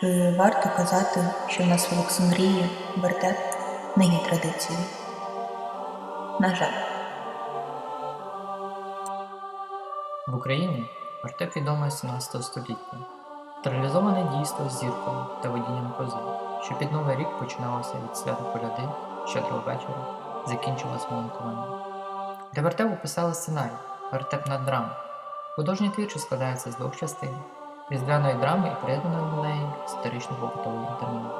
Чи варто казати, що в нас в Олександрії вертеп не є традицією? На жаль. В Україні вертеп відомий з 17 століття. Театралізоване дійство з зіркою та водінням кози, що під Новий рік починалося від свята коляди, щедрого вечора, закінчилось молитвами. Для вертепу писали сценарій вертепна драма. Художній твір, що складається з двох частин різдвяної драми і приєднаної до неї історично-побутової інтермедії.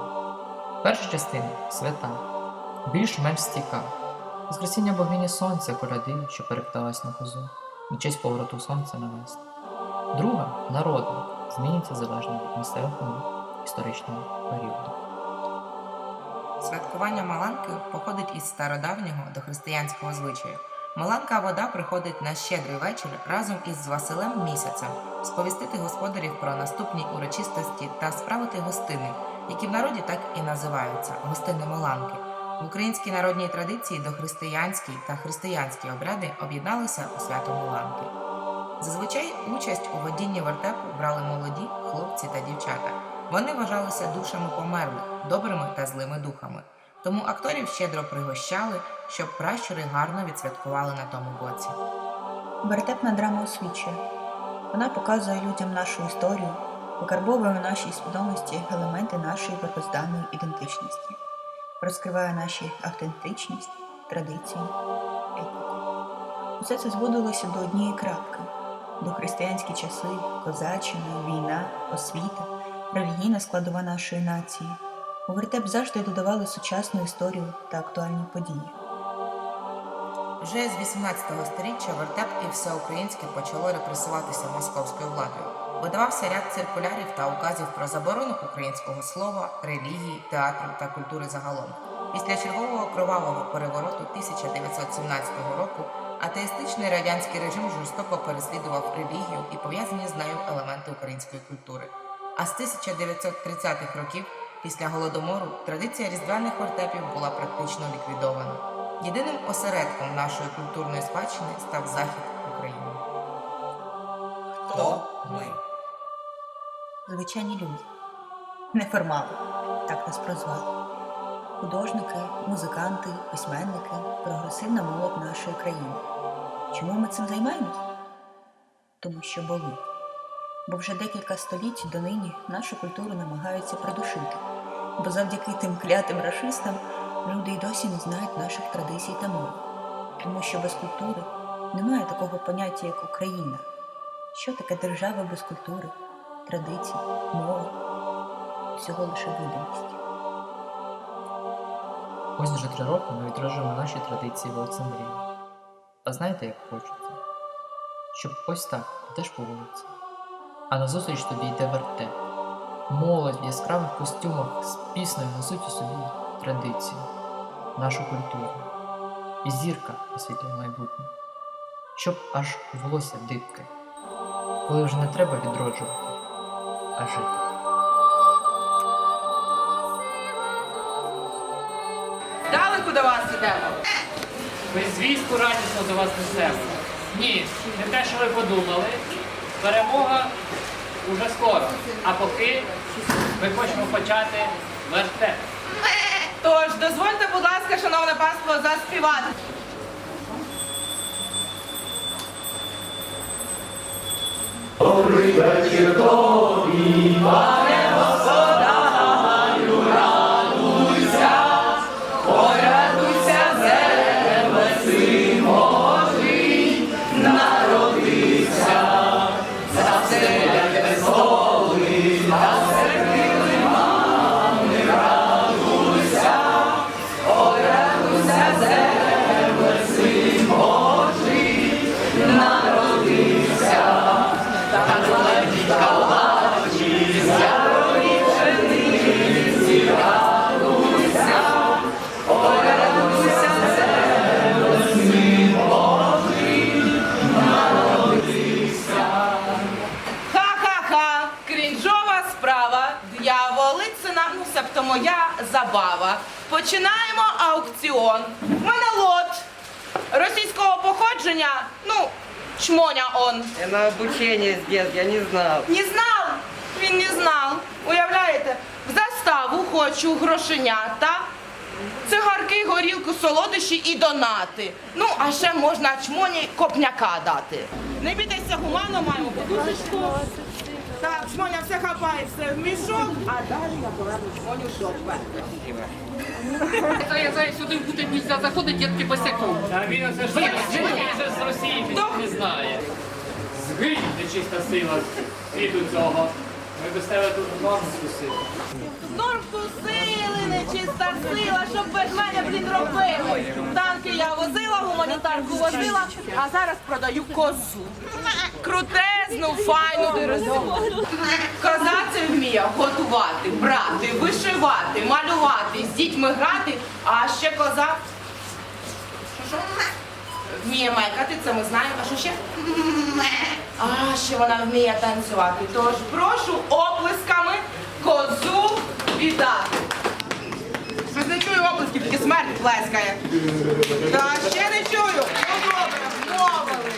Перша частина свята, більш-менш стійка. Воскресіння богині сонця коляди, що перекладалась на козу, і честь повороту сонця на весну. Друга народна, змінюється залежно від місцевого історичного періоду. Святкування Маланки походить із стародавнього дохристиянського звичаю. Маланка вода приходить на щедрий вечір разом із Василем місяцем, сповістити господарів про наступні урочистості та справити гостини, які в народі так і називаються гостини Маланки. В українській народній традиції дохристиянські та християнські обряди об'єдналися у свято Маланки. Зазвичай участь у водінні вертепу брали молоді хлопці та дівчата. Вони вважалися душами померлих, добрими та злими духами. Тому акторів щедро пригощали, щоб пращури гарно відсвяткували на тому боці. Вертепна драма освічує. Вона показує людям нашу історію, викарбовує в нашій свідомості елементи нашої первозданної ідентичності, розкриває наші автентичність, традиції, етніку. Усе це зводилося до однієї крапки до християнські часи, козаччина, війна, освіта, релігійна складова нашої нації. У вертеп завжди додавали сучасну історію та актуальні події. Вже з 18 століття вертеп і всеукраїнське почало репресуватися московською владою. Видавався ряд циркулярів та указів про заборону українського слова, релігії, театру та культури загалом. Після чергового кровавого перевороту 1917 року атеїстичний радянський режим жорстоко переслідував релігію і пов'язані з нею елементи української культури. А з 1930-х років, після голодомору, традиція різдвяних вертепів була практично ліквідована. Єдиним осередком нашої культурної спадщини став захід України. Хто ми? Звичайні люди, неформали, так нас прозвали. Художники, музиканти, письменники, прогресивна молодь нашої країни. Чому ми цим займаємось? Тому що болить. Бо вже декілька століть донині нашу культуру намагаються придушити, бо завдяки тим клятим рашистам люди й досі не знають наших традицій та мови. Тому що без культури немає такого поняття, як Україна. Що таке держава без культури, традицій, мови? Всього лише видимість. Ось вже три роки ми відроджуємо наші традиції в Олександрії. А знаєте, як хочеться? Щоб ось так йдеш по вулиці, а назустріч тобі йде вертеп. Молодь в яскравих костюмах з піснею несуть у собі традицію, нашу культуру. І зірка освітлює майбутнє, щоб аж волосся дибке, коли вже не треба відроджувати, а жити. Далеко до вас ідемо. Ми звістку радісно до вас несемо. Ні, не те, що ви подумали. Перемога уже скоро. А поки ми хочемо почати вертеп. Тож, дозвольте, будь ласка, шановне панство, заспівати. Ха-ха-ха, забава. Починаємо аукціон. В мене лот російського походження, ну, чмоня он. Я на обучение здесь, я не знал. Не знав, він не знав. Уявляєте, в заставу хочу грошенята, цигарки, горілку, солодощі і донати. Ну, а ще можна чмоні копняка дати. Не бійтеся, гумано маємо подушечку. Так, Шмоня все хапає, все в мішок, а далі я поверну Шмоню до Це я знаю, сюди бути нельзя заходить, дітки босяком. Та він оце ж вже з Росії не знає. Згинь, нечиста сила світу цього. Ми без тебе тут норм скусили. Норм сили, нечиста сила, щоб без мене підробили. Танки я возила, гуманітарку возила, а зараз продаю козу. Крутезну, файну дерезу. Коза це вміє готувати, брати, вишивати, малювати, з дітьми грати, а ще коза. Вміє майкати, це ми знаємо. А що ще? А ще вона вміє танцювати. Тож прошу оплесками козу вітати. Щось не чую оплесків, тільки смерть плескає. Та ще не чую. Ну добре, вмовили.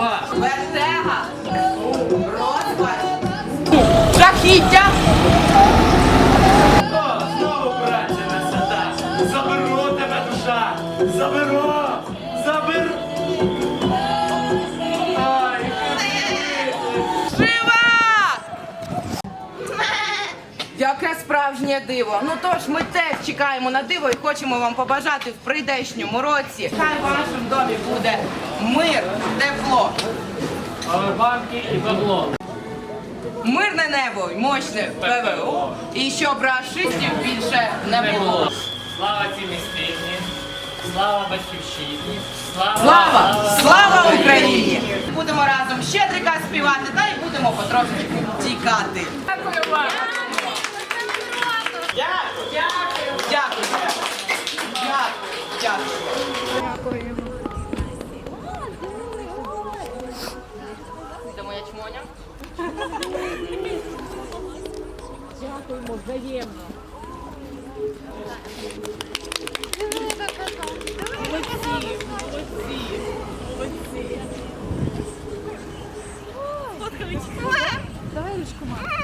Inglaterra, Rússia, Traquídea. Справжнє диво. Ну тож ми теж чекаємо на диво і хочемо вам побажати в прийдешньому році. Хай в вашому домі буде мир, тепло, павербанки і бабло. мирне небо й мощне ПВО. І щоб расистів більше не було. було. Слава цій містині, слава батьківщині, слава, Слава! Слава Україні! Будемо разом щедрика співати та й будемо потрошечку тікати. Дякую вам! Дякую! Дякую! Дякую! Дякую! Це моя чмоня. Назар,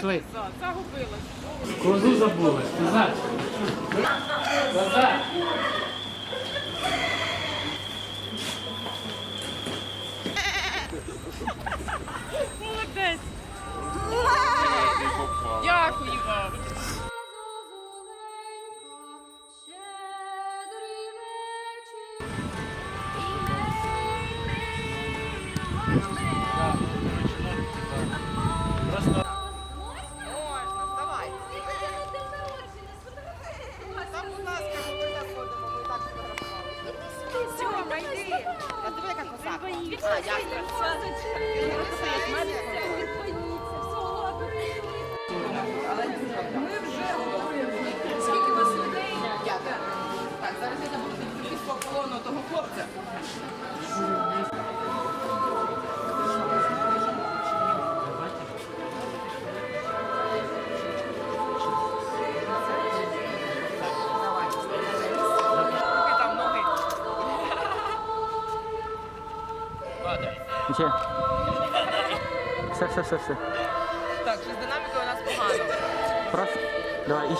пішли. Козу забули. Назар. Назар. Дякую вам. Ми вже готові. Скільки вас людей? Так, зараз я забуду після колону того хлопця. Все, все, все, все. Так, з динамікою у нас погано. Просто. Давай, і...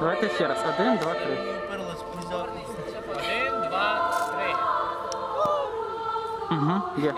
Давайте ще раз. Один, два, три. Один, два, три. Угу, є.